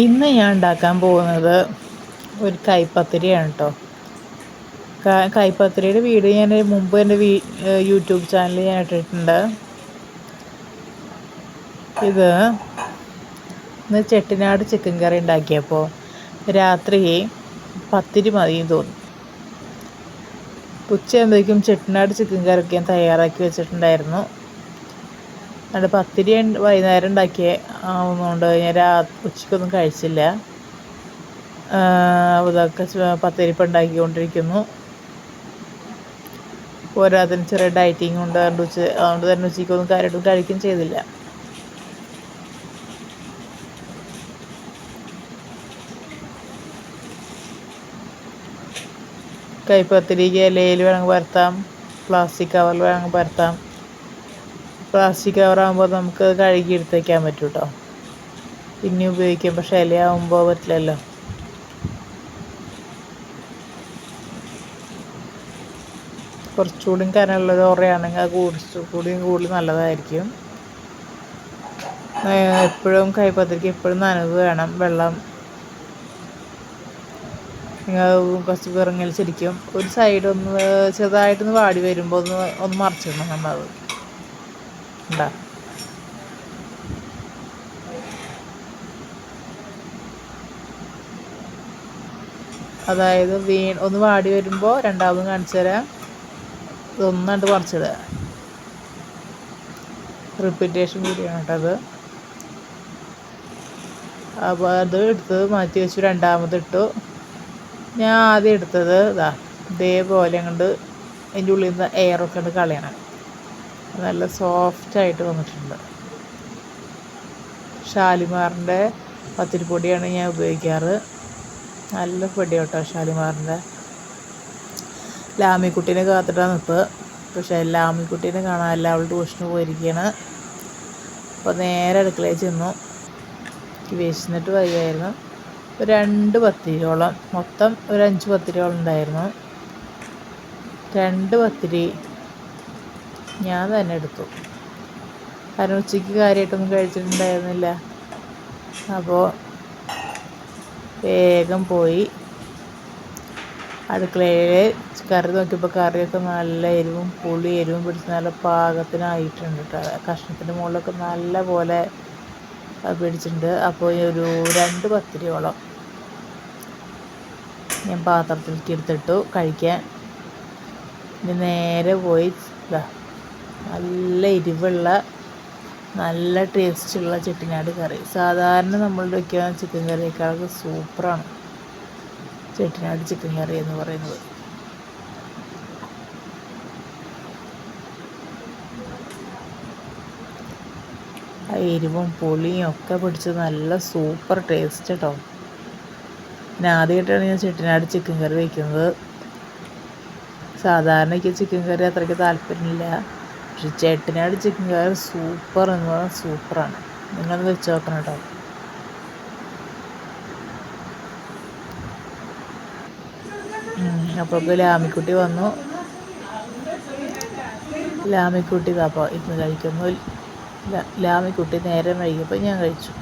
ഇന്ന് ഞാൻ ഉണ്ടാക്കാൻ പോകുന്നത് ഒരു കൈപ്പത്തിരിയാണ് കേട്ടോ കൈപ്പത്തിരിയുടെ വീഡിയോ ഞാൻ മുമ്പ് എന്റെ വീ യൂട്യൂബ് ചാനലിൽ ഞാൻ ഇട്ടിട്ടുണ്ട്. ഇത് ഇന്ന് ചെട്ടിനാട് ചിക്കൻ കറി ഉണ്ടാക്കിയപ്പോൾ രാത്രി പത്തിരി മതി തോന്നി. ഉച്ചയാകുമ്പോഴേക്കും ചെട്ടിനാട് ചിക്കൻ കറിയൊക്കെ ഞാൻ തയ്യാറാക്കി വെച്ചിട്ടുണ്ടായിരുന്നു. അത് പത്തിരി വൈകുന്നേരം ഉണ്ടാക്കിയ. ആവുന്നതുകൊണ്ട് ഞാൻ രാ ഉച്ചയ്ക്കൊന്നും കഴിച്ചില്ല. ഇതൊക്കെ പത്തിരിപ്പ് ഉണ്ടാക്കിക്കൊണ്ടിരിക്കുന്നു. പോരാതിന് ചെറിയ ഡയറ്റിങ് ഉണ്ട്. അതുകൊണ്ട് ഉച്ച അതുകൊണ്ട് തന്നെ ഉച്ചയ്ക്കൊന്നും കാര്യമായിട്ടും കഴിക്കുകയും ചെയ്തില്ല. കൈപ്പത്തിരിക്ക് ഇലയിൽ വേണമെങ്കിൽ പരത്താം. പ്ലാസ്റ്റിക് കവറിൽ വേണമെങ്കിൽ പരത്താം. പ്ലാസ്റ്റിക് കവറാകുമ്പോൾ നമുക്ക് കഴുകി എടുത്തേക്കാൻ പറ്റും കേട്ടോ പിന്നെ ഉപയോഗിക്കാം പക്ഷെ ഇലയാകുമ്പോൾ പറ്റില്ലല്ലോ. കുറച്ചുകൂടി കനമുള്ളൊരു ഓറയാണെങ്കിൽ അത് കുറച്ചുകൂടി കൂടുതൽ നല്ലതായിരിക്കും. എപ്പോഴും കൈപ്പത്തിരിക്ക് എപ്പോഴും നനവ് വേണം. വെള്ളം കുറച്ച് വിറങ്ങലിച്ചിരിക്കും ഒരു സൈഡ് ഒന്ന് ചെറുതായിട്ടൊന്ന് വാടി വരുമ്പോൾ ഒന്ന് ഒന്ന് മറിച്ചിടണം നമ്മളത്. അതായത് വീ ഒന്ന് വാടി വരുമ്പോൾ രണ്ടാമതും കാണിച്ചു തരാം. ഇതൊന്നാണ്ട് പറിച്ചിടുക റിപ്പീറ്റേഷൻ കൂടിയാണ് കേട്ടത്. അപ്പോൾ അത് എടുത്ത് മാറ്റി വെച്ചു രണ്ടാമത് ഇട്ടു. ഞാൻ ആദ്യം എടുത്തത് ഇതാ ഇതേപോലെ അങ്ങോട്ട് അതിന്റെ ഉള്ളിൽ നിന്ന് എയറൊക്കെ ഉണ്ട് കളയണം. നല്ല സോഫ്റ്റായിട്ട് വന്നിട്ടുണ്ട്. ഷാലിമാറിന്റെ പത്തിരിപ്പൊടിയാണ് ഞാൻ ഉപയോഗിക്കാറ്. നല്ല പൊടി കേട്ടോ ഷാലിമാറിന്റെ ലാമിക്കുട്ടീനെ കാത്തിട്ടാണ് നിൽപ്പ് പക്ഷേ ലാമിക്കുട്ടീനെ കാണാനല്ല അവൾ ട്യൂഷന് പോയിരിക്കുകയാണ് അപ്പോൾ നേരെ അടുക്കളയിൽ ചെന്നു. വിശന്നിട്ട് വരികയായിരുന്നു ഒരു രണ്ട് പത്തിരിയോളം മൊത്തം ഒരു അഞ്ച് പത്തിരിയോളം ഉണ്ടായിരുന്നു. രണ്ട് പത്തിരി ഞാൻ തന്നെ എടുത്തു. കാരണം ഉച്ചയ്ക്ക് കാര്യമായിട്ടൊന്നും കഴിച്ചിട്ടുണ്ടായിരുന്നില്ല. അപ്പോൾ വേഗം പോയി. അടുക്കളയിൽ കറി നോക്കിയപ്പോൾ കറിയൊക്കെ നല്ല എരിവും പുളി എരിവും പിടിച്ച് നല്ല പാകത്തിനായിട്ടുണ്ട് കേട്ടോ. കഷ്ണത്തിന്റെ മുകളിലൊക്കെ നല്ല പോലെ പിടിച്ചിട്ടുണ്ട്. അപ്പോൾ ഒരു രണ്ട് പത്തിരിയോളം ഞാൻ പാത്രത്തിലേക്ക് എടുത്തിട്ടു കഴിക്കാൻ. നേരെ പോയി നല്ല എരിവുള്ള നല്ല ടേസ്റ്റുള്ള ചെട്ടിനാട് കറി. സാധാരണ നമ്മൾ വയ്ക്കുന്ന ചിക്കൻ കറിയേക്കാളൊക്കെ സൂപ്പറാണ് ചെട്ടിനാട് ചിക്കൻ കറി എന്ന് പറയുന്നത്. ആ എരിവും പുളിയും ഒക്കെ പിടിച്ച് നല്ല സൂപ്പർ ടേസ്റ്റ് കേട്ടോ ഞാൻ ആദ്യമായിട്ടാണ് ഞാൻ ചെട്ടിനാട് ചിക്കൻ കറി വയ്ക്കുന്നത് സാധാരണയ്ക്ക് ചിക്കൻ കറി അത്രയ്ക്ക് താല്പര്യമില്ല. പക്ഷെ ചേട്ടനാട് ചിക്കൻ കറി സൂപ്പർ എന്ന് പറഞ്ഞാൽ സൂപ്പറാണ് നിങ്ങളത് വെച്ച് നോക്കണം കേട്ടോ. അപ്പോൾ ലാമിക്കുട്ടി വന്നു. ലാമിക്കുട്ടി അപ്പോൾ ഇന്ന് കഴിക്കുന്നു. ലാമിക്കുട്ടി നേരം വൈകിയപ്പോൾ ഞാൻ കഴിച്ചു.